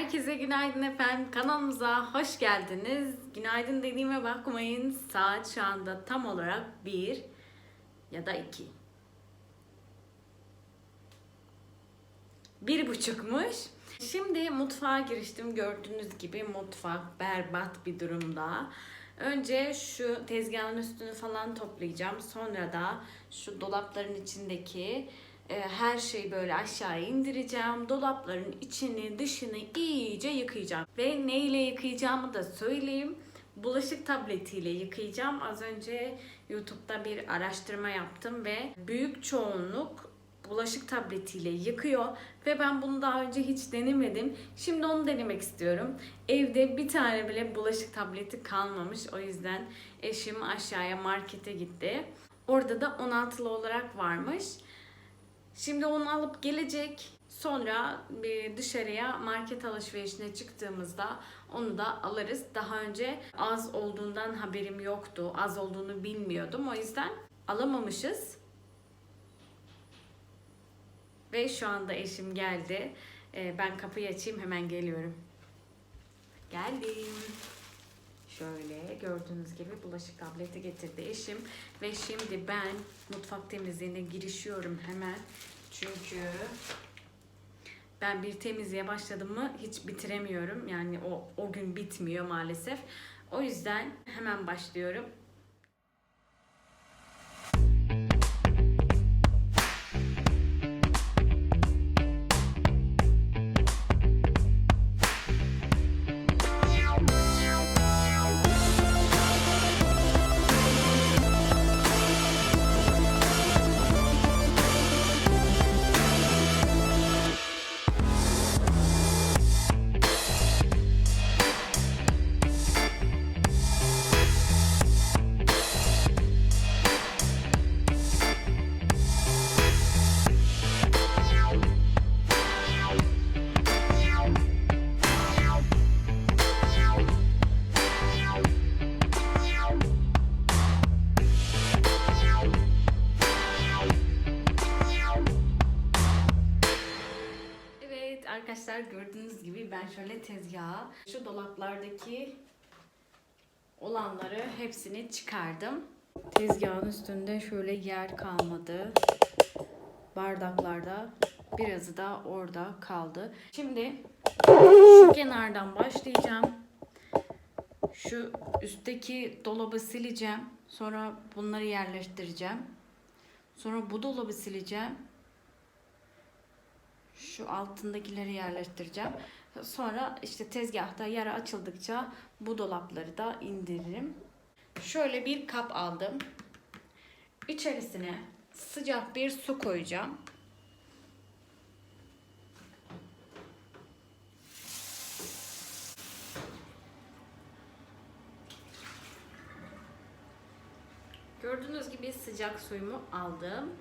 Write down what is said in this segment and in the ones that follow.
Herkese günaydın efendim. Kanalımıza hoş geldiniz. Günaydın dediğime bakmayın. Saat şu anda tam olarak 1 ya da 2. Bir buçukmuş. Şimdi mutfağa giriştim. Gördüğünüz gibi mutfak berbat bir durumda. Önce şu tezgahın üstünü falan toplayacağım. Sonra da şu dolapların içindeki her şeyi böyle aşağı indireceğim. Dolapların içini dışını iyice yıkayacağım. Ve ne ile yıkayacağımı da söyleyeyim. Bulaşık tabletiyle yıkayacağım. Az önce YouTube'da bir araştırma yaptım ve büyük çoğunluk bulaşık tabletiyle yıkıyor ve ben bunu daha önce hiç denemedim. Şimdi onu denemek istiyorum. Evde bir tane bile bulaşık tableti kalmamış. O yüzden eşim aşağıya markete gitti. Orada da 16'lı olarak varmış. Şimdi onu alıp gelecek. Sonra bir dışarıya market alışverişine çıktığımızda onu da alırız. Daha önce az olduğundan haberim yoktu. Az olduğunu bilmiyordum. O yüzden alamamışız. Ve şu anda eşim geldi. Ee, ben kapıyı açayım hemen geliyorum. Geldim. Şöyle gördüğünüz gibi bulaşık tableti getirdi eşim. Ve şimdi ben mutfak temizliğine girişiyorum hemen. Çünkü ben bir temizliğe başladım mı hiç bitiremiyorum. Yani o, o gün bitmiyor maalesef. O yüzden hemen başlıyorum. Şöyle tezgaha şu dolaplardaki olanları hepsini çıkardım. Tezgahın üstünde şöyle yer kalmadı. Bardaklarda birazı da orada kaldı. Şimdi şu kenardan başlayacağım. Şu üstteki dolabı sileceğim. Sonra bunları yerleştireceğim. Sonra bu dolabı sileceğim şu altındakileri yerleştireceğim. Sonra işte tezgahta yara açıldıkça bu dolapları da indiririm. Şöyle bir kap aldım. İçerisine sıcak bir su koyacağım. Gördüğünüz gibi sıcak suyumu aldım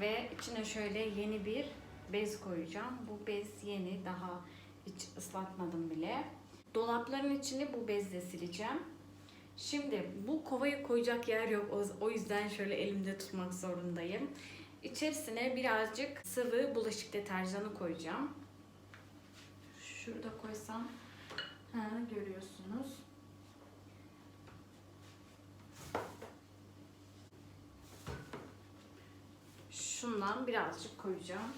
ve içine şöyle yeni bir bez koyacağım. Bu bez yeni, daha hiç ıslatmadım bile. Dolapların içini bu bezle sileceğim. Şimdi bu kovaya koyacak yer yok. O- yüzden şöyle elimde tutmak zorundayım. İçerisine birazcık sıvı bulaşık deterjanı koyacağım. Şurada koysam ha, görüyorsunuz. Şundan birazcık koyacağım.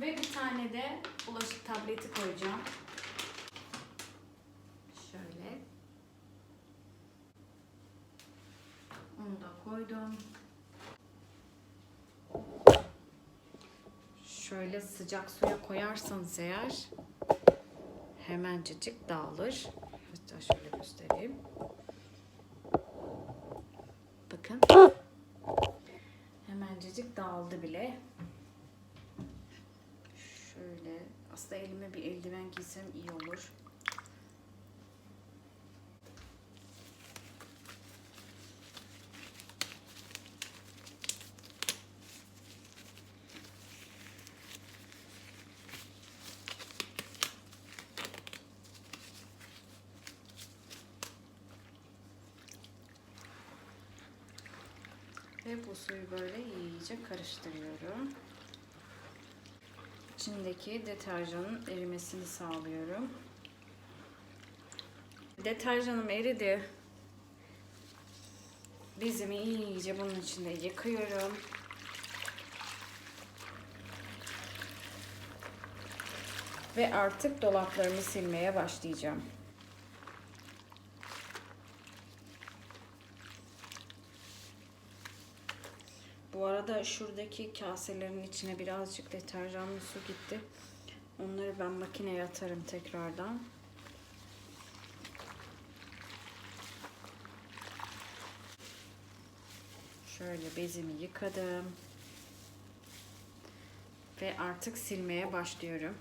Ve bir tane de bulaşık tableti koyacağım. Şöyle. Onu da koydum. Şöyle sıcak suya koyarsanız eğer hemencecik dağılır. Hatta şöyle göstereyim. Bakın. Hemencecik dağıldı bile böyle. Aslında elime bir eldiven giysem iyi olur. Ve bu suyu böyle iyice karıştırıyorum. İçindeki deterjanın erimesini sağlıyorum. Deterjanım eridi. Bezimi iyice bunun içinde yıkıyorum. Ve artık dolaplarımı silmeye başlayacağım. Bu arada şuradaki kaselerin içine birazcık deterjanlı su gitti. Onları ben makineye atarım tekrardan. Şöyle bezimi yıkadım. Ve artık silmeye başlıyorum.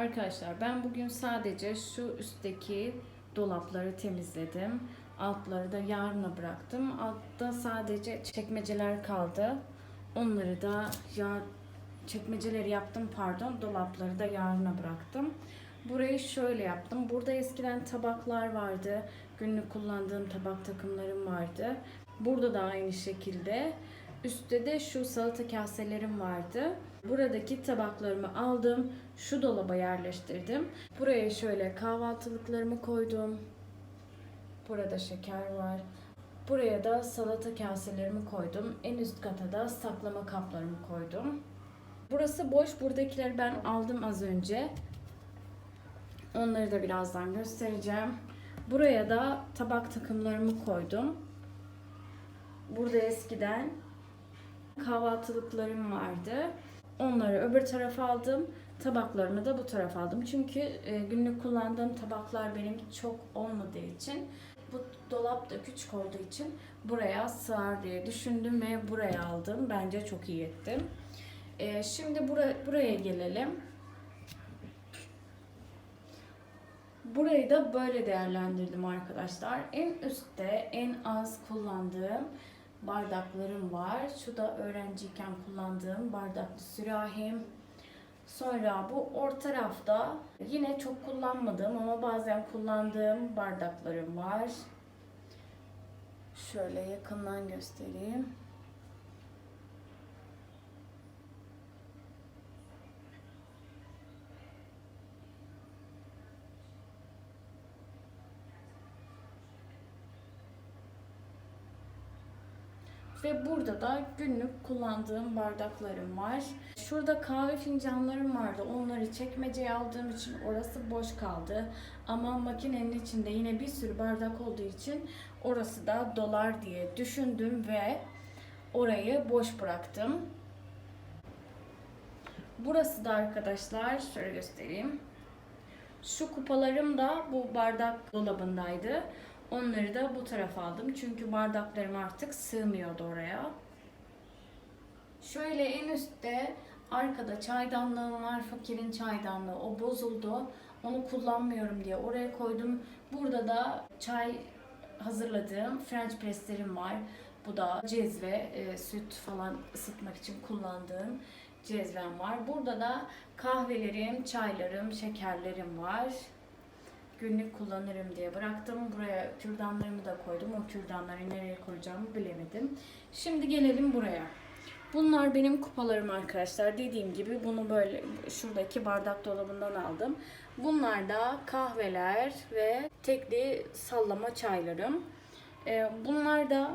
Arkadaşlar ben bugün sadece şu üstteki dolapları temizledim. Altları da yarına bıraktım. Altta sadece çekmeceler kaldı. Onları da yar çekmeceleri yaptım pardon. Dolapları da yarına bıraktım. Burayı şöyle yaptım. Burada eskiden tabaklar vardı. Günlük kullandığım tabak takımlarım vardı. Burada da aynı şekilde. Üstte de şu salata kaselerim vardı. Buradaki tabaklarımı aldım. Şu dolaba yerleştirdim. Buraya şöyle kahvaltılıklarımı koydum. Burada şeker var. Buraya da salata kaselerimi koydum. En üst kata da saklama kaplarımı koydum. Burası boş. Buradakileri ben aldım az önce. Onları da birazdan göstereceğim. Buraya da tabak takımlarımı koydum. Burada eskiden kahvaltılıklarım vardı. Onları öbür tarafa aldım. Tabaklarımı da bu tarafa aldım. Çünkü e, günlük kullandığım tabaklar benim çok olmadığı için bu dolap da küçük olduğu için buraya sığar diye düşündüm ve buraya aldım. Bence çok iyi ettim. E, şimdi bura, buraya gelelim. Burayı da böyle değerlendirdim arkadaşlar. En üstte en az kullandığım bardaklarım var. Şu da öğrenciyken kullandığım bardaklı sürahim. Sonra bu orta rafta yine çok kullanmadığım ama bazen kullandığım bardaklarım var. Şöyle yakından göstereyim. Ve burada da günlük kullandığım bardaklarım var. Şurada kahve fincanlarım vardı. Onları çekmeceye aldığım için orası boş kaldı. Ama makinenin içinde yine bir sürü bardak olduğu için orası da dolar diye düşündüm ve orayı boş bıraktım. Burası da arkadaşlar şöyle göstereyim. Şu kupalarım da bu bardak dolabındaydı. Onları da bu tarafa aldım. Çünkü bardaklarım artık sığmıyordu oraya. Şöyle en üstte arkada çaydanlığım var. Fakirin çaydanlığı. O bozuldu. Onu kullanmıyorum diye oraya koydum. Burada da çay hazırladığım French presslerim var. Bu da cezve, e, süt falan ısıtmak için kullandığım cezvem var. Burada da kahvelerim, çaylarım, şekerlerim var günlük kullanırım diye bıraktım. Buraya kürdanlarımı da koydum. O kürdanları nereye koyacağımı bilemedim. Şimdi gelelim buraya. Bunlar benim kupalarım arkadaşlar. Dediğim gibi bunu böyle şuradaki bardak dolabından aldım. Bunlar da kahveler ve tekli sallama çaylarım. Ee, bunlar da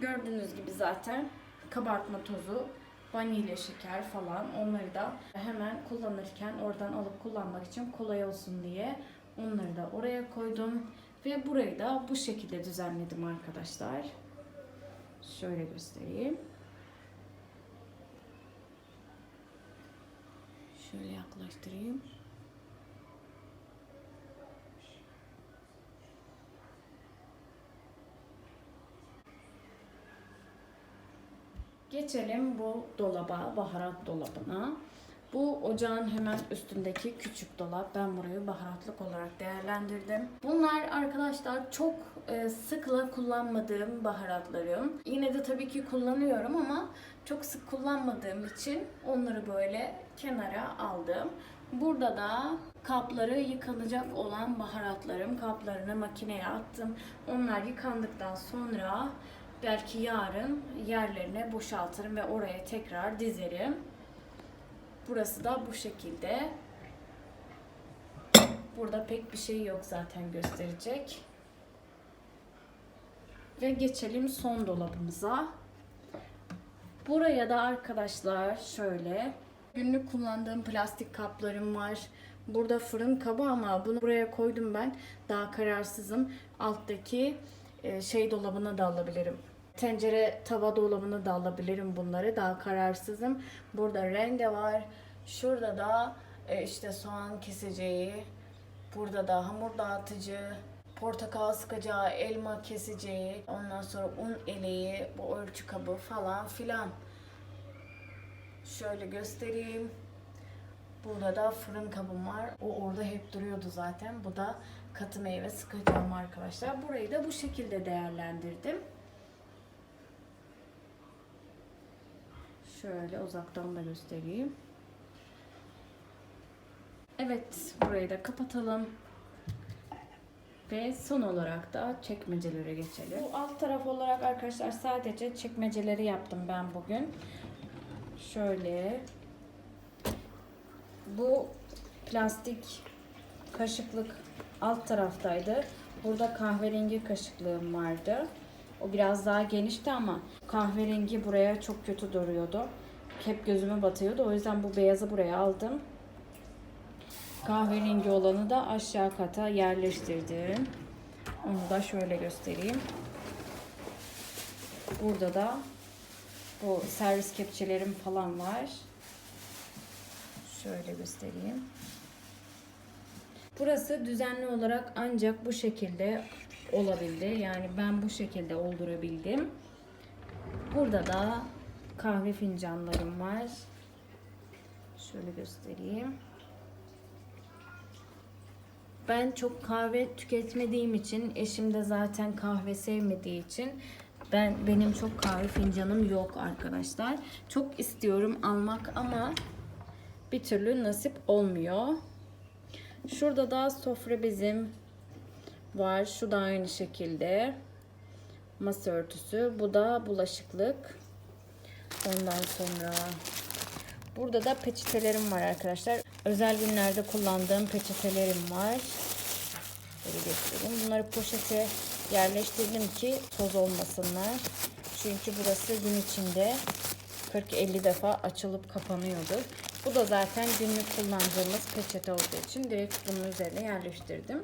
gördüğünüz gibi zaten kabartma tozu, vanilya şeker falan onları da hemen kullanırken oradan alıp kullanmak için kolay olsun diye Onları da oraya koydum. Ve burayı da bu şekilde düzenledim arkadaşlar. Şöyle göstereyim. Şöyle yaklaştırayım. Geçelim bu dolaba, baharat dolabına. Bu ocağın hemen üstündeki küçük dolap. Ben burayı baharatlık olarak değerlendirdim. Bunlar arkadaşlar çok e, sıkla kullanmadığım baharatlarım. Yine de tabii ki kullanıyorum ama çok sık kullanmadığım için onları böyle kenara aldım. Burada da kapları yıkanacak olan baharatlarım. Kaplarını makineye attım. Onlar yıkandıktan sonra belki yarın yerlerine boşaltırım ve oraya tekrar dizerim. Burası da bu şekilde. Burada pek bir şey yok zaten gösterecek. Ve geçelim son dolabımıza. Buraya da arkadaşlar şöyle günlük kullandığım plastik kaplarım var. Burada fırın kabı ama bunu buraya koydum ben. Daha kararsızım. Alttaki e, şey dolabına da alabilirim. Tencere tava dolabına da alabilirim bunları. Daha kararsızım. Burada rende var. Şurada da e, işte soğan keseceği. Burada da hamur dağıtıcı. Portakal sıkacağı, elma keseceği. Ondan sonra un eleği, bu ölçü kabı falan filan. Şöyle göstereyim. Burada da fırın kabım var. O orada hep duruyordu zaten. Bu da katı meyve sıkacağım arkadaşlar. Burayı da bu şekilde değerlendirdim. Şöyle uzaktan da göstereyim. Evet, burayı da kapatalım. Ve son olarak da çekmecelere geçelim. Bu alt taraf olarak arkadaşlar sadece çekmeceleri yaptım ben bugün. Şöyle. Bu plastik kaşıklık alt taraftaydı. Burada kahverengi kaşıklığım vardı. O biraz daha genişti ama kahverengi buraya çok kötü duruyordu. Hep gözüme batıyordu. O yüzden bu beyazı buraya aldım. Kahverengi olanı da aşağı kata yerleştirdim. Onu da şöyle göstereyim. Burada da bu servis kepçelerim falan var. Şöyle göstereyim. Burası düzenli olarak ancak bu şekilde olabildi. Yani ben bu şekilde oldurabildim. Burada da kahve fincanlarım var. Şöyle göstereyim. Ben çok kahve tüketmediğim için, eşim de zaten kahve sevmediği için ben benim çok kahve fincanım yok arkadaşlar. Çok istiyorum almak ama bir türlü nasip olmuyor. Şurada da sofra bezim var. Şu da aynı şekilde. Masa örtüsü. Bu da bulaşıklık. Ondan sonra burada da peçetelerim var arkadaşlar. Özel günlerde kullandığım peçetelerim var. Böyle göstereyim. Bunları poşete yerleştirdim ki toz olmasınlar. Çünkü burası gün içinde 40-50 defa açılıp kapanıyordur. Bu da zaten günlük kullandığımız peçete olduğu için direkt bunun üzerine yerleştirdim.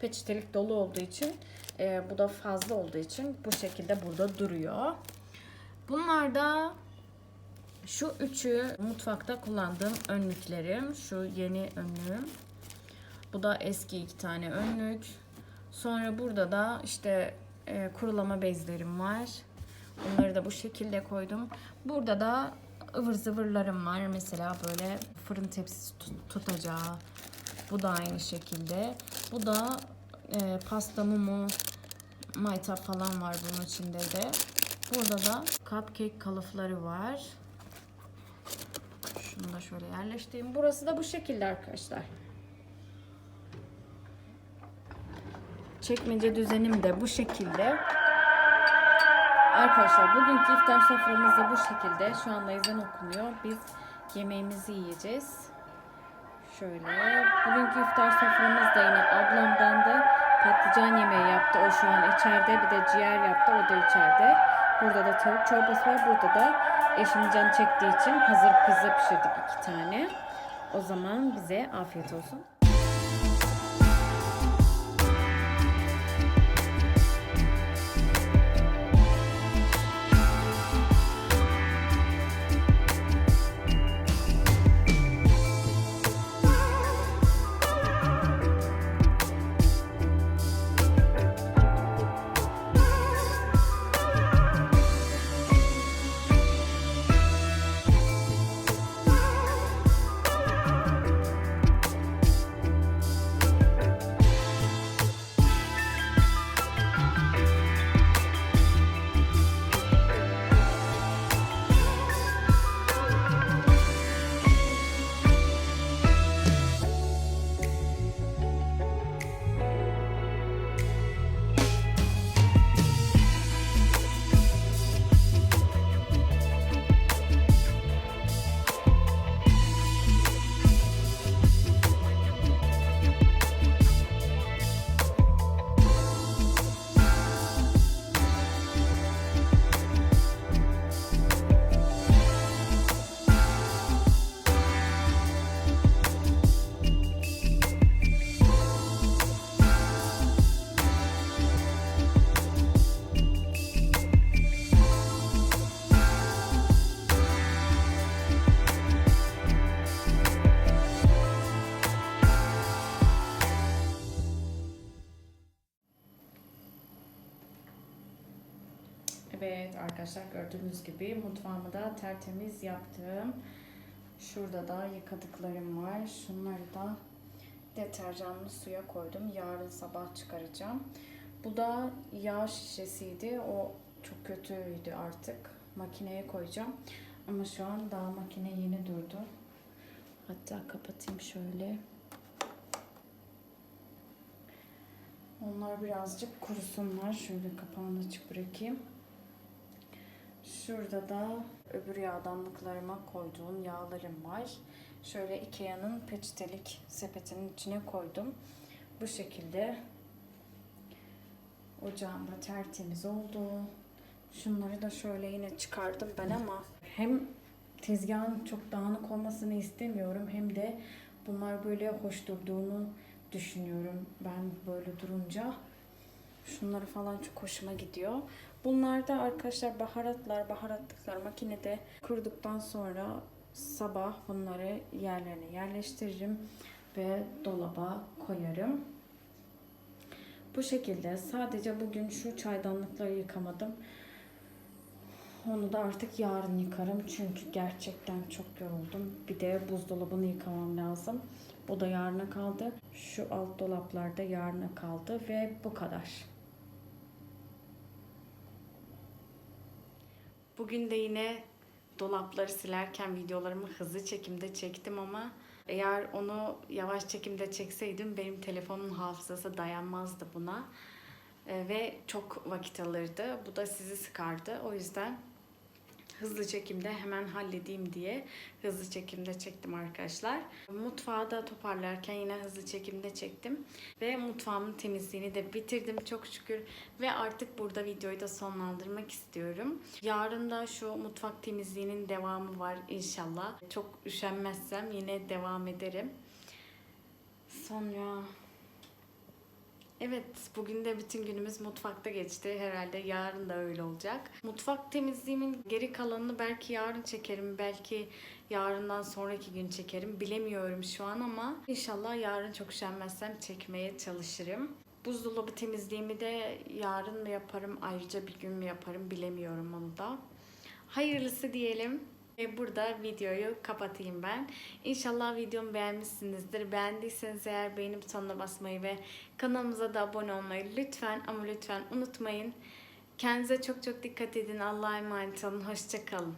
Peçetelik dolu olduğu için e, bu da fazla olduğu için bu şekilde burada duruyor. Bunlar da şu üçü mutfakta kullandığım önlüklerim. Şu yeni önlüğüm. Bu da eski iki tane önlük. Sonra burada da işte e, kurulama bezlerim var. Onları da bu şekilde koydum. Burada da ıvır zıvırlarım var. Mesela böyle fırın tepsisi tut- tutacağı. Bu da aynı şekilde. Bu da e, pasta mumu, maytap falan var bunun içinde de. Burada da cupcake kalıfları var. Şunu da şöyle yerleştireyim. Burası da bu şekilde arkadaşlar. Çekmece düzenim de bu şekilde. Arkadaşlar bugünkü iftar soframız da bu şekilde. Şu anda ezan okunuyor. Biz yemeğimizi yiyeceğiz. Şöyle. Bugünkü iftar soframız da yine ablamdan da patlıcan yemeği yaptı. O şu an içeride. Bir de ciğer yaptı. O da içeride. Burada da tavuk çorbası var. Burada da eşim can çektiği için hazır pizza pişirdik iki tane. O zaman bize afiyet olsun. Gördüğünüz gibi mutfağımı da tertemiz yaptım. Şurada da yıkadıklarım var. Şunları da deterjanlı suya koydum. Yarın sabah çıkaracağım. Bu da yağ şişesiydi. O çok kötüydü artık. Makineye koyacağım. Ama şu an daha makine yeni durdu. Hatta kapatayım şöyle. Onlar birazcık kurusunlar. Şöyle kapağını açık bırakayım. Şurada da öbür yağdanlıklarıma koyduğum yağlarım var. Şöyle Ikea'nın peçetelik sepetinin içine koydum. Bu şekilde ocağım da tertemiz oldu. Şunları da şöyle yine çıkardım ben ama hem tezgahın çok dağınık olmasını istemiyorum hem de bunlar böyle hoş durduğunu düşünüyorum ben böyle durunca. Şunları falan çok hoşuma gidiyor. Bunlar da arkadaşlar baharatlar, baharatlıklar makinede kurduktan sonra sabah bunları yerlerine yerleştiririm ve dolaba koyarım. Bu şekilde sadece bugün şu çaydanlıkları yıkamadım. Onu da artık yarın yıkarım çünkü gerçekten çok yoruldum. Bir de buzdolabını yıkamam lazım. O da yarına kaldı. Şu alt dolaplarda yarına kaldı ve bu kadar. Bugün de yine dolapları silerken videolarımı hızlı çekimde çektim ama eğer onu yavaş çekimde çekseydim benim telefonun hafızası dayanmazdı buna. Ee, ve çok vakit alırdı. Bu da sizi sıkardı. O yüzden hızlı çekimde hemen halledeyim diye hızlı çekimde çektim arkadaşlar. Mutfağı da toparlarken yine hızlı çekimde çektim. Ve mutfağımın temizliğini de bitirdim çok şükür. Ve artık burada videoyu da sonlandırmak istiyorum. Yarın da şu mutfak temizliğinin devamı var inşallah. Çok üşenmezsem yine devam ederim. Sonra Evet, bugün de bütün günümüz mutfakta geçti. Herhalde yarın da öyle olacak. Mutfak temizliğimin geri kalanını belki yarın çekerim, belki yarından sonraki gün çekerim. Bilemiyorum şu an ama inşallah yarın çok üşenmezsem çekmeye çalışırım. Buzdolabı temizliğimi de yarın mı yaparım, ayrıca bir gün mü yaparım bilemiyorum onu da. Hayırlısı diyelim. Ve burada videoyu kapatayım ben. İnşallah videomu beğenmişsinizdir. Beğendiyseniz eğer beğeni butonuna basmayı ve kanalımıza da abone olmayı lütfen ama lütfen unutmayın. Kendinize çok çok dikkat edin. Allah'a emanet olun. Hoşçakalın.